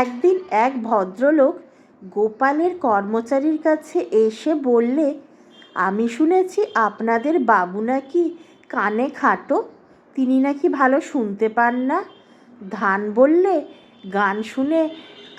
একদিন এক ভদ্রলোক গোপালের কর্মচারীর কাছে এসে বললে, আমি শুনেছি আপনাদের বাবু নাকি কানে খাটো, তিনি নাকি ভালো শুনতে পান না। ধান বললে, গান শুনে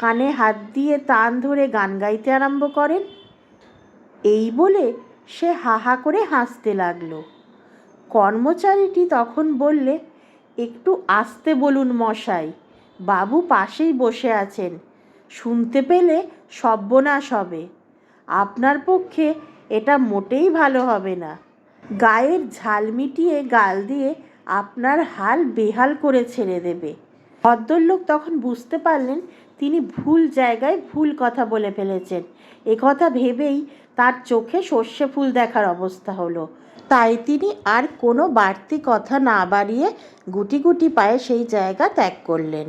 কানে হাত দিয়ে তান ধরে গান গাইতে আরম্ভ করেন। এই বলে সে হা হা করে হাসতে লাগল। কর্মচারীটি তখন বললে, একটু আসতে বলুন মশাই। বাবু পাশেই বসে আছেন। শুনতে পেলে সর্বনাশ হবে। আপনার পক্ষে এটা মোটেই ভালো হবে না। গায়ের ঝাল মিটিয়ে গাল দিয়ে আপনার হাল বেহাল করে ছেড়ে দেবে। ভদ্রলোক তখন বুঝতে পারলেন তিনি ভুল জায়গায় ভুল কথা বলে ফেলেছেন। এ কথা ভেবেই তার চোখে সর্ষে ফুল দেখার অবস্থা হলো। তাই তিনি আর কোনো বাড়তি কথা না বাড়িয়ে গুটি গুটি পায়ে সেই জায়গা ত্যাগ করলেন।